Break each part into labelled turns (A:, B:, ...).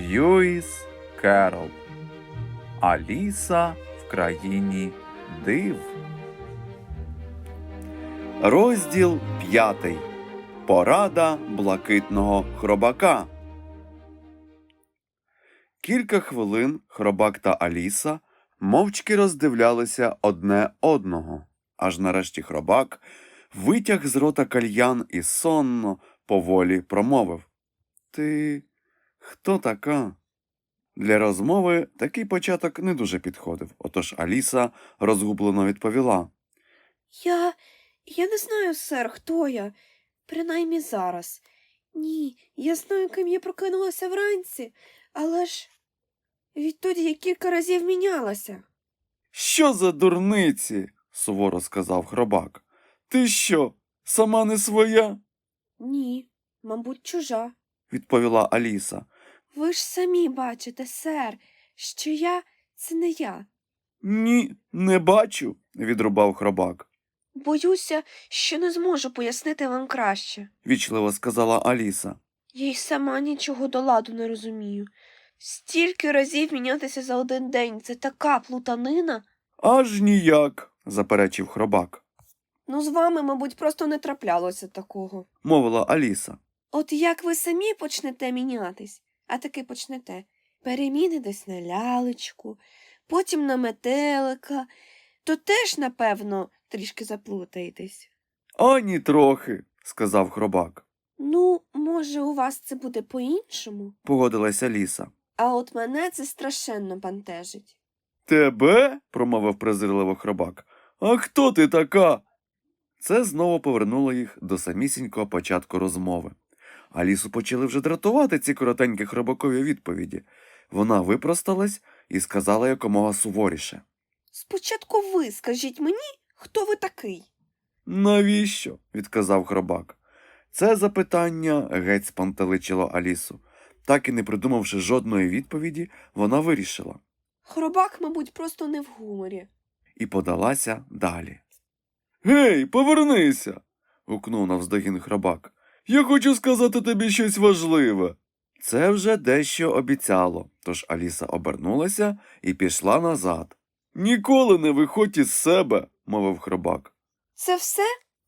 A: Льюіс Керол Аліса в країні див. Розділ п'ятий. Порада блакитного хробака. Кілька хвилин хробак та Аліса мовчки роздивлялися одне одного, аж нарешті хробак витяг з рота кальян і сонно, поволі промовив Ти хто така? Для розмови такий початок не дуже підходив, отож Аліса розгублено відповіла.
B: Я. я не знаю, сер, хто я. Принаймні зараз. Ні, я знаю, ким я прокинулася вранці, але ж відтоді я кілька разів мінялася.
A: Що за дурниці? суворо сказав хробак. Ти що, сама не своя?
B: Ні, мабуть, чужа.
A: Відповіла Аліса.
B: Ви ж самі бачите, сер, що я це не я.
A: Ні, не бачу, відрубав хробак,
B: Боюся, що не зможу пояснити вам краще.
A: вічливо сказала Аліса.
B: Я й сама нічого до ладу не розумію. Стільки разів мінятися за один день це така плутанина.
A: Аж ніяк, заперечив хробак,
B: Ну, з вами, мабуть, просто не траплялося такого.
A: мовила Аліса.
B: От як ви самі почнете мінятись, а таки почнете, перемінитесь на лялечку, потім на метелика, то теж, напевно, трішки заплутаєтесь.
A: Ані трохи, сказав хробак.
B: Ну, може, у вас це буде по-іншому,
A: Погодилася Аліса.
B: а от мене це страшенно бентежить.
A: Тебе? промовив презирливо хробак. А хто ти така? Це знову повернуло їх до самісінького початку розмови. Алісу почали вже дратувати ці коротенькі хробакові відповіді. Вона випросталась і сказала якомога суворіше.
B: Спочатку ви скажіть мені, хто ви такий.
A: Навіщо? відказав хробак. Це запитання геть спантеличило Алісу. Так і не придумавши жодної відповіді, вона вирішила
B: Хробак, мабуть, просто не в гуморі.
A: і подалася далі. Гей, повернися. гукнув навздогін хробак. Я хочу сказати тобі щось важливе. Це вже дещо обіцяло, тож Аліса обернулася і пішла назад. Ніколи не виходь із себе, мовив хробак.
B: Це все?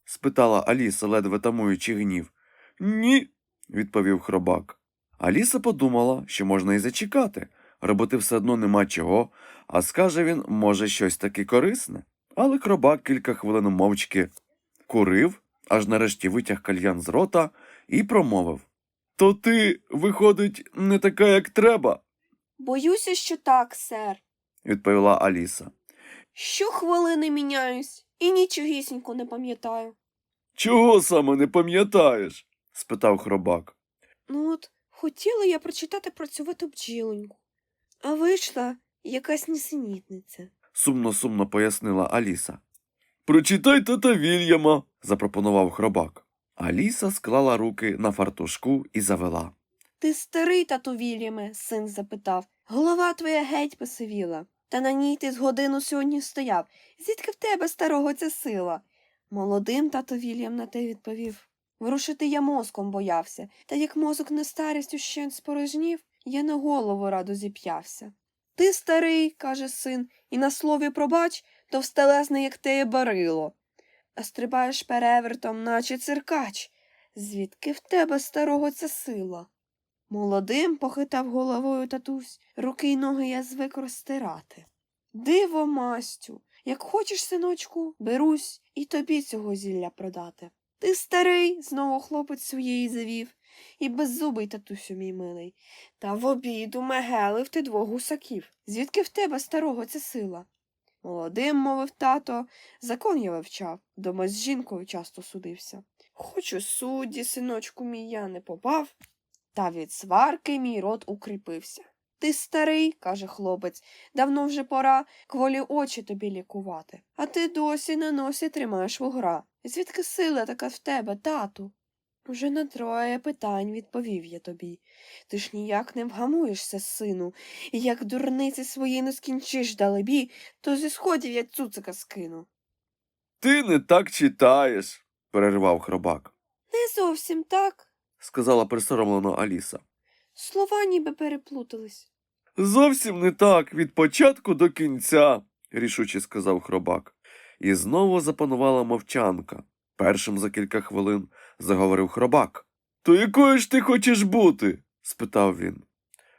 A: спитала Аліса, ледве тамуючи гнів. Ні, відповів хробак. Аліса подумала, що можна і зачекати. Робити все одно нема чого, а скаже він, може, щось таке корисне. Але хробак кілька хвилин мовчки курив, аж нарешті витяг кальян з рота і промовив То ти, виходить, не така, як треба,
B: Боюся, що так, сер.
A: відповіла Аліса.
B: Щохвилини міняюсь і нічогісінько не пам'ятаю.
A: Чого саме не пам'ятаєш? спитав хробак.
B: Ну от, хотіла я прочитати працьовиту бджілоньку, а вийшла якась нісенітниця.
A: сумно сумно пояснила Аліса. Прочитай тата Вільяма, запропонував хробак. Аліса склала руки на фартушку і завела.
B: Ти старий, тату Вільяме, син запитав. Голова твоя геть посивіла. Та на ній ти з годину сьогодні стояв. Звідки в тебе старого ця сила? Молодим тато Вільям на те відповів. Ворушити я мозком боявся, та як мозок на старість ущен спорожнів, я на голову раду зіп'явся. Ти старий, каже син, і на слові пробач, товстелезний, як теє барило. А стрибаєш перевертом, наче циркач. Звідки в тебе старого ця сила? Молодим похитав головою татусь, руки й ноги я звик розтирати. Диво, мастю, як хочеш, синочку, берусь і тобі цього зілля продати. Ти старий, знову хлопець своєї завів, і беззубий татусю мій милий. Та в обіду мегелив ти двох гусаків. Звідки в тебе старого ця сила? Молодим, мовив тато, закон я вивчав, дома з жінкою часто судився. Хоч у судді, синочку мій, я не попав, та від сварки мій рот укріпився. Ти старий, каже хлопець, давно вже пора кволі очі тобі лікувати. А ти досі на носі тримаєш вугра. Звідки сила така в тебе, тату? Уже на троє питань відповів я тобі. Ти ж ніяк не вгамуєшся, сину, і як дурниці свої не скінчиш далебі, то зі сходів я цуцика скину.
A: Ти не так читаєш, перервав хробак,
B: Не зовсім так.
A: сказала присоромлено Аліса.
B: Слова ніби переплутались.
A: Зовсім не так, від початку до кінця, рішуче сказав хробак. І знову запанувала мовчанка. Першим за кілька хвилин заговорив хробак. То якою ж ти хочеш бути? спитав він.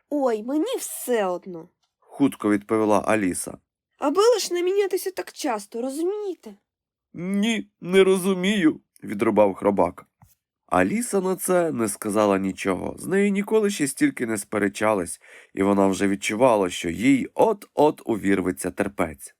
B: Ой, мені все одно.
A: Хутко відповіла Аліса.
B: Аби лиш не мінятися так часто, розумієте?
A: Ні, не розумію, відрубав хробак. Аліса на це не сказала нічого. З нею ніколи ще стільки не сперечались, і вона вже відчувала, що їй от-от увірветься терпець.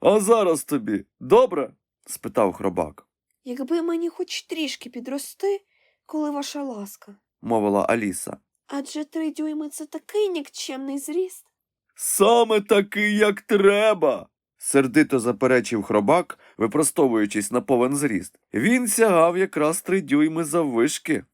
A: А зараз тобі добре? спитав хробак,
B: Якби мені хоч трішки підрости, коли ваша ласка.
A: мовила Аліса.
B: Адже три дюйми це такий нікчемний зріст.
A: Саме такий, як треба. сердито заперечив хробак, випростовуючись на повен зріст. Він сягав якраз три дюйми заввишки.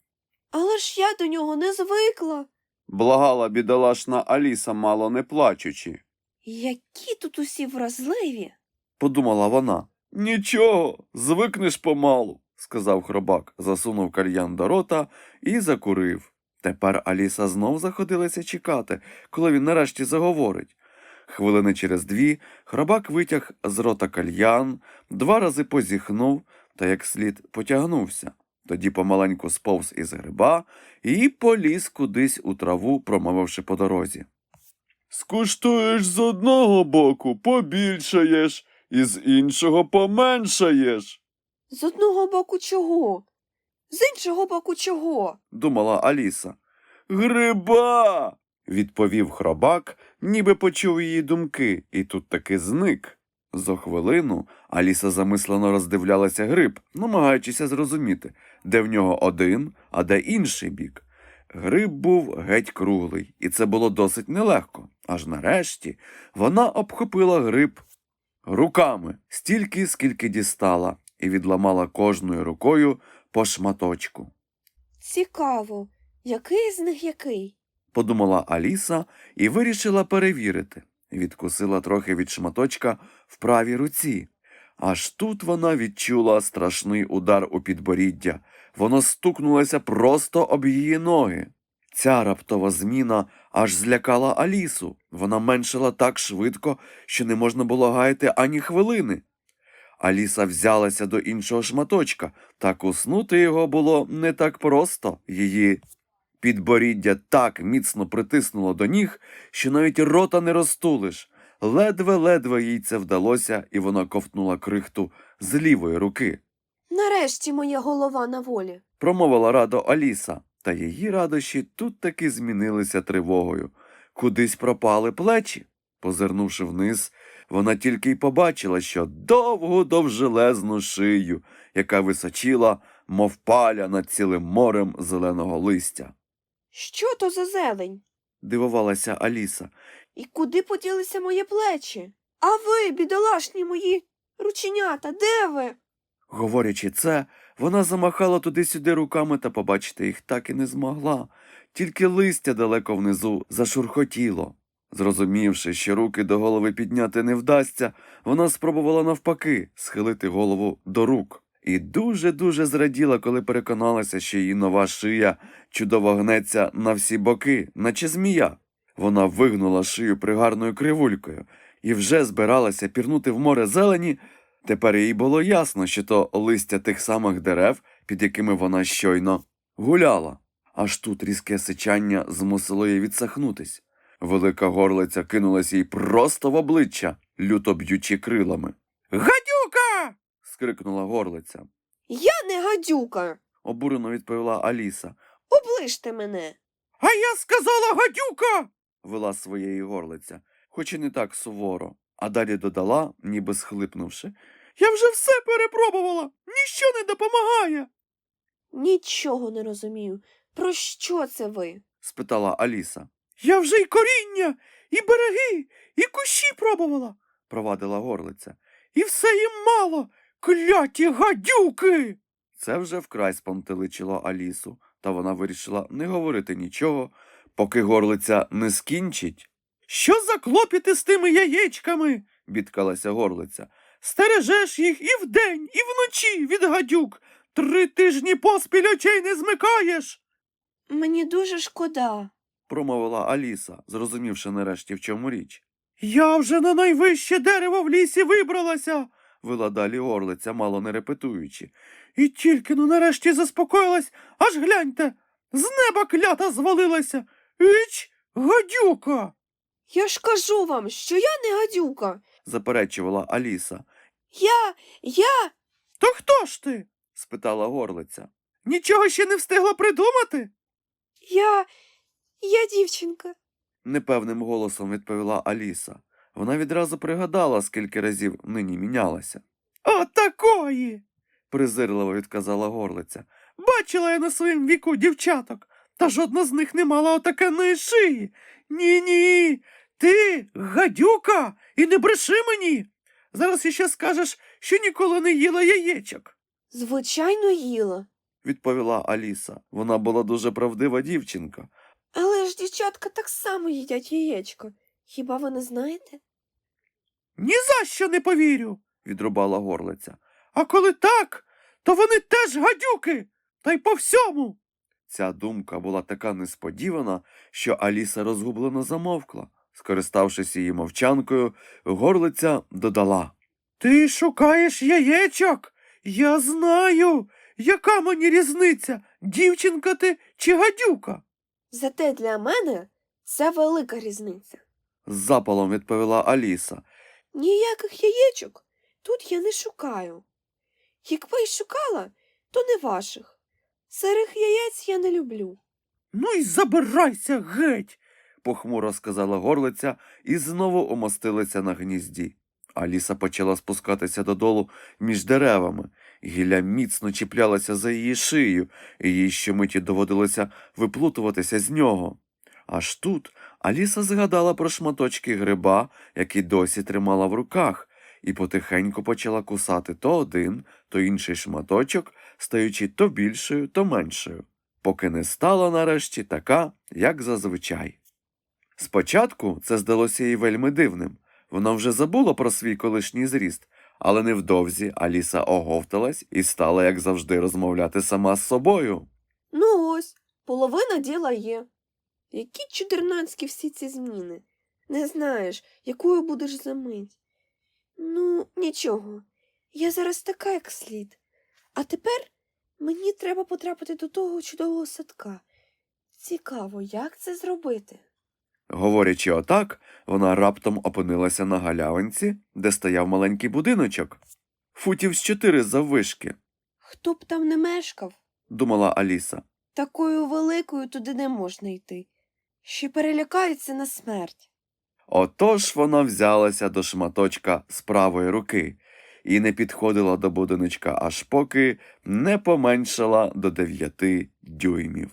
B: Але ж я до нього не звикла.
A: Благала бідолашна Аліса, мало не плачучи.
B: Які тут усі вразливі.
A: подумала вона. Нічого, звикнеш помалу, сказав хробак, засунув кальян до рота і закурив. Тепер Аліса знов заходилася чекати, коли він нарешті заговорить. Хвилини через дві хробак витяг з рота кальян, два рази позіхнув та як слід потягнувся. Тоді помаленьку сповз із гриба і поліз кудись у траву, промовивши по дорозі. Скуштуєш з одного боку, побільшаєш, і з іншого поменшаєш,
B: З одного боку чого? З іншого боку чого?
A: думала Аліса. Гриба. відповів хробак, ніби почув її думки, і тут таки зник. За хвилину Аліса замислено роздивлялася гриб, намагаючися зрозуміти, де в нього один, а де інший бік. Гриб був геть круглий, і це було досить нелегко. Аж нарешті вона обхопила гриб руками стільки, скільки дістала, і відламала кожною рукою по шматочку.
B: Цікаво, який з них який?
A: Подумала Аліса і вирішила перевірити. Відкусила трохи від шматочка в правій руці. Аж тут вона відчула страшний удар у підборіддя. Воно стукнулося просто об її ноги. Ця раптова зміна аж злякала Алісу. Вона меншила так швидко, що не можна було гаяти ані хвилини. Аліса взялася до іншого шматочка, та куснути його було не так просто. Її підборіддя так міцно притиснуло до ніг, що навіть рота не розтулиш. Ледве-ледве їй це вдалося, і вона ковтнула крихту з лівої руки.
B: Нарешті моя голова на волі.
A: Промовила радо Аліса, та її радощі тут таки змінилися тривогою. Кудись пропали плечі. Позирнувши вниз, вона тільки й побачила, що довгу довжелезну шию, яка височила, мов паля над цілим морем зеленого листя.
B: Що то за зелень?
A: Дивувалася Аліса.
B: І куди поділися мої плечі? А ви, бідолашні мої рученята, де ви?
A: Говорячи це, вона замахала туди-сюди руками та побачити їх так і не змогла. Тільки листя далеко внизу зашурхотіло. Зрозумівши, що руки до голови підняти не вдасться, вона спробувала навпаки схилити голову до рук. І дуже-дуже зраділа, коли переконалася, що її нова шия чудово гнеться на всі боки, наче змія. Вона вигнула шию пригарною кривулькою і вже збиралася пірнути в море зелені, Тепер їй було ясно, що то листя тих самих дерев, під якими вона щойно гуляла. Аж тут різке сичання змусило її відсахнутись. Велика горлиця кинулась їй просто в обличчя, люто б'ючи крилами. Гадюка. скрикнула горлиця.
B: Я не гадюка.
A: Обурено відповіла Аліса.
B: Оближте мене.
A: А я сказала гадюка. вела своєї горлиця, хоч і не так суворо, а далі додала, ніби схлипнувши. Я вже все перепробувала, ніщо не допомагає.
B: Нічого не розумію. Про що це ви?
A: спитала Аліса. Я вже й коріння, і береги, і кущі пробувала, провадила горлиця. І все їм мало, кляті гадюки. Це вже вкрай спонтеличило Алісу, та вона вирішила не говорити нічого, поки горлиця не скінчить. Що за клопіти з тими яєчками? бідкалася горлиця. Стережеш їх і вдень, і вночі від гадюк. Три тижні поспіль очей не змикаєш.
B: Мені дуже шкода.
A: промовила Аліса, зрозумівши нарешті, в чому річ. Я вже на найвище дерево в лісі вибралася, вила далі орлиця, мало не репетуючи. І тільки ну нарешті заспокоїлась, аж гляньте, з неба клята звалилася. Іч, гадюка.
B: Я ж кажу вам, що я не гадюка.
A: заперечувала Аліса.
B: Я, я.
A: То хто ж ти? спитала горлиця. Нічого ще не встигла придумати?
B: Я. Я дівчинка.
A: непевним голосом відповіла Аліса. Вона відразу пригадала, скільки разів нині мінялася. От такої. презирливо відказала горлиця. Бачила я на своїм віку дівчаток, та жодна з них не мала отакеної шиї. Ні, ні. Ти гадюка, і не бреши мені. Зараз іще скажеш, що ніколи не їла яєчок.
B: Звичайно, їла.
A: відповіла Аліса. Вона була дуже правдива дівчинка.
B: Але ж дівчатка так само їдять яєчко. Хіба ви не знаєте?
A: Ні за що не повірю, відрубала горлиця. А коли так, то вони теж гадюки, та й по всьому. Ця думка була така несподівана, що Аліса розгублено замовкла. Скориставшись її мовчанкою, горлиця додала Ти шукаєш яєчок? Я знаю, яка мені різниця, дівчинка ти чи гадюка?
B: Зате для мене це велика різниця.
A: з запалом відповіла Аліса.
B: Ніяких яєчок тут я не шукаю. Якби й шукала, то не ваших. Сирих яєць я не люблю.
A: Ну й забирайся геть, похмуро сказала горлиця і знову умостилася на гнізді. Аліса почала спускатися додолу між деревами. Гілля міцно чіплялася за її шию, і їй щомиті доводилося виплутуватися з нього. Аж тут Аліса згадала про шматочки гриба, які досі тримала в руках, і потихеньку почала кусати то один, то інший шматочок, стаючи то більшою, то меншою поки не стала нарешті така, як зазвичай. Спочатку це здалося їй вельми дивним. Вона вже забула про свій колишній зріст, але невдовзі Аліса оговталась і стала, як завжди, розмовляти сама з собою.
B: Ну ось, половина діла є. Які чудернацькі всі ці зміни. Не знаєш, якою будеш за мить. Ну, нічого. Я зараз така, як слід. А тепер мені треба потрапити до того чудового садка. Цікаво, як це зробити?
A: Говорячи отак, вона раптом опинилася на галявинці, де стояв маленький будиночок. Футів з чотири заввишки,
B: Хто б там не мешкав,
A: думала Аліса.
B: такою великою туди не можна йти. Ще перелякаються на смерть.
A: Отож вона взялася до шматочка з правої руки і не підходила до будиночка, аж поки не поменшала до дев'яти дюймів.